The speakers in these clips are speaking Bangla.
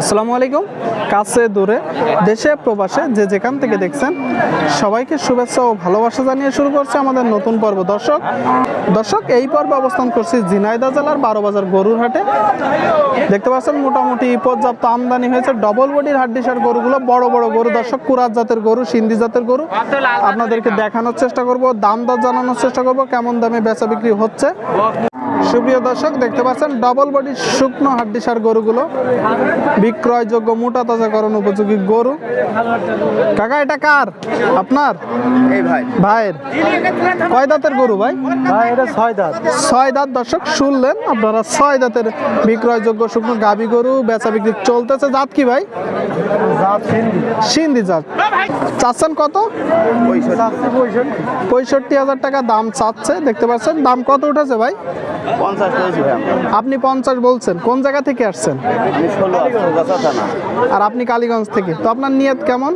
আসসালামু আলাইকুম। কাছে দূরে, দেশে, প্রবাসে যে যেখান থেকে দেখছেন, সবাইকে শুভেচ্ছা ও ভালোবাসা জানিয়ে শুরু করছে আমাদের নতুন পর্ব। দর্শক দর্শক, এই পর্বে অবস্থান করছি ঝিনাইদা জেলার বারো বাজার গরুর হাটে দেখতে পাচ্ছেন, মোটামুটি পর্যাপ্ত আমদানি হয়েছে। ডবল বডির হাড্ডিসার গরুগুলো, বড় বড় গরু। দর্শক, কুরাত জাতের গরু, সিন্ধি জাতের গরু। আপনাদেরকে দেখানোর চেষ্টা করব, দাম দর জানানোর চেষ্টা করব, কেমন দামে বেচা বিক্রি হচ্ছে। সুপ্রিয় দর্শক দেখতে পাচ্ছেন ডবল বডি শুকনো হাড্ডিসার গরুগুলো। বিক্রয়যোগ্য মোটা তাজাকরণ উপযোগী গরু। কাকা এটা কার? আপনার? এই ভাই। ভাইয়ের। কয় দাঁতের গরু ভাই? ছয় দাঁত। ছয় দাঁত দর্শক শুনলেন আপনারা ছয় দাঁতের বিক্রয়যোগ্য শুকনো গাবি গরু বেচা বিক্রি চলতেছে। জাত কি ভাই? সিন্ধি। জাত। চাচ্ছেন কত? পঁয়ষট্টি হাজার টাকা দাম চাচ্ছে। দেখতে পাচ্ছেন দাম কত উঠেছে ভাই? পঞ্চাশ পেয়েছি ভাই আপনি পঞ্চাশ বলছেন কোন জায়গা থেকে আসছেন? আর আপনি কালীগঞ্জ থেকে। তো আপনার নিয়ত কেমন?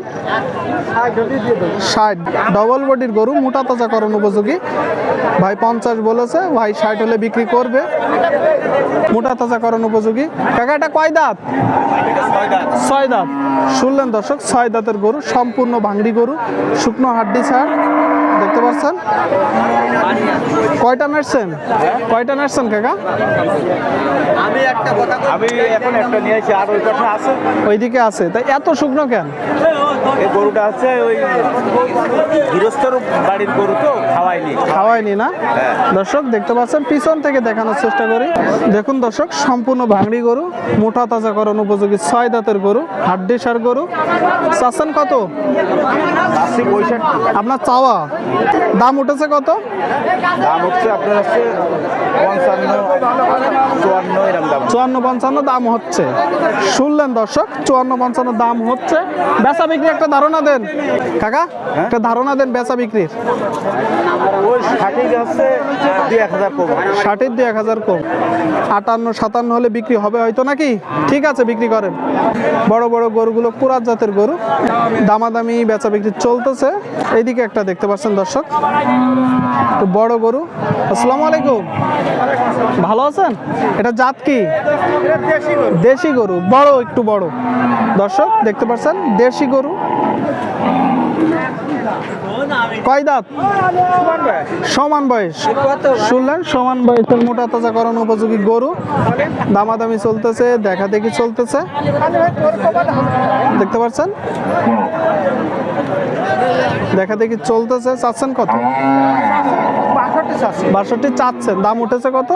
ষাট। ডবল বডির গরু মোটা তাজাকরণ উপযোগী। ভাই পঞ্চাশ বলেছে ভাই ষাট হলে বিক্রি করবে। মোটা তাজাকরণ উপযোগী। কাকা এটা কয় দাঁত? ছয় দাঁত। শুনলেন দর্শক ছয় দাঁতের গরু সম্পূর্ণ ভাঙড়ি গরু শুকনো হাড্ডি ছাড়। দেখতে পাচ্ছেন কয়টা নাড়ছেন? কয়টা নাড়ছেন কাকা? আমি একটা কথা আমি এখন একটা নিয়েছি আর ওই কথা আছে। ওইদিকে আছে। তাই এত শুকনো কেন? এই গরুটা আছে ওই গৃহস্থর বাড়ির গরু তো খাওয়াইনি খাওয়ায়নি না? হ্যাঁ। দর্শক দেখতে পাচ্ছেন পিছন থেকে দেখানোর চেষ্টা করি। দেখুন দর্শক সম্পূর্ণ ভাঙড়ি গরু মোটা তাজাকরণ উপযোগী ছয় দাঁতের গরু হাড্ডি সার গরু। চাচ্ছেন কত? আপনার চাওয়া? দাম উঠেছে কত? দাম হচ্ছে আপনার হচ্ছে চুয়ান্ন চুয়ান্ন পঞ্চান্ন দাম হচ্ছে। শুনলেন দর্শক চুয়ান্ন পঞ্চান্ন দাম হচ্ছে। বেচা বিক্রি একটা ধারণা দেন। কাকা একটা ধারণা দেন বেচা বিক্রির। ওই ষাটি হচ্ছে দুই এক হাজার কম। ষাটের আটান্ন সাতান্ন হলে বিক্রি হবে হয়তো নাকি? ঠিক আছে বিক্রি করেন। বড় বড় গরুগুলো কুরাত জাতের গরু। দামাদামি বেচা বিক্রি চলতেছে। এইদিকে একটা দেখতে পাচ্ছেন দর্শক। তো বড় গরু। আসসালামু আলাইকুম। ভালো আছেন? এটা জাত কি? দেশি গরু বড় একটু বড়। দর্শক দেখতে পাচ্ছেন? দেশি গরু। কয় দাঁত? সমান বয়স। শুনলেন? সমান বয়সের মোটা তাজাকরণ উপযোগী গরু। দামাদামি চলতেছে, দেখা দেখি চলতেছে। দেখতে পাচ্ছেন? দেখা দেখি চলতেছে, চাচ্ছেন কত? বাষট্টি চাচ্ছেন। দাম উঠেছে কত?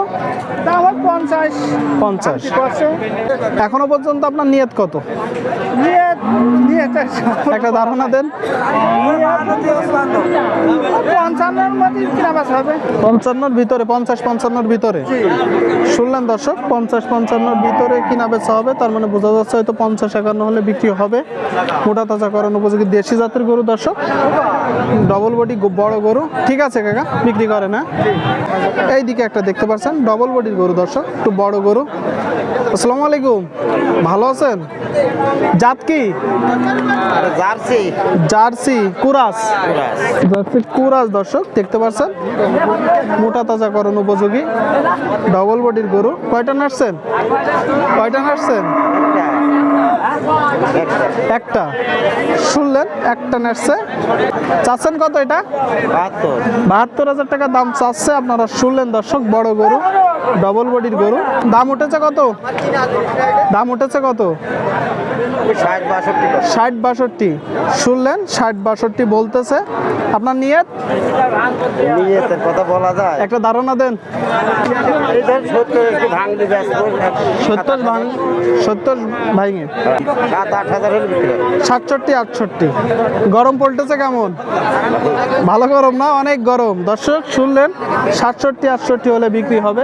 পঞ্চাশ। এখনও পর্যন্ত আপনার নিয়ত কত? নিয়ে নিয়ে একটা ধারণা দেন। পঞ্চান্নের ভিতরে পঞ্চাশ পঞ্চান্নর ভিতরে। শুনলেন দর্শক পঞ্চাশ পঞ্চান্নর ভিতরে কিনা বেচা হবে তার মানে বোঝা যাচ্ছে হয়তো পঞ্চাশ একান্ন হলে বিক্রি হবে। মোটা তাজা করার উপযোগী দেশি জাতের গরু দর্শক। ডবল বডি বড় গরু। ঠিক আছে কাকা বিক্রি করে না। এই দিকে একটা দেখতে পাচ্ছেন ডবল বডির গরু দর্শক একটু বড় গরু। আসসালামু আলাইকুম ভালো আছেন? জাত কি? Jersey. Jersey cross. Jersey cross দর্শক দেখতে পাচ্ছেন মোটা তাজা তাজাকরণ উপযোগী। ডবল বডির গরু। কয়টা নাড়ছেন কয়টা নাড়ছেন একটা। শুনলেন একটা নাড়ছে চাচ্ছেন কত এটা? বাহাত্তর। বাহাত্তর হাজার টাকা দাম চাচ্ছে। আপনারা শুনলেন দর্শক বড় গরু ডবল বডির গরু। দাম উঠেছে কত? দাম উঠেছে কত? ষাট বাষট্টি ষাট বাষট্টি। শুনলেন ষাট বাষট্টি বলতেছে। আপনার নিয়ত? কথা বলা যায়। একটা ধারণা দেন। সত্তর সত্তর ভাঙ সত্তর ভাঙে। সাতষট্টি, আটষট্টি। গরম পড়তেছে কেমন? ভালো গরম না? অনেক গরম। দর্শক, শুনলেন, সাতষট্টি, আটষট্টি হলে বিক্রি হবে।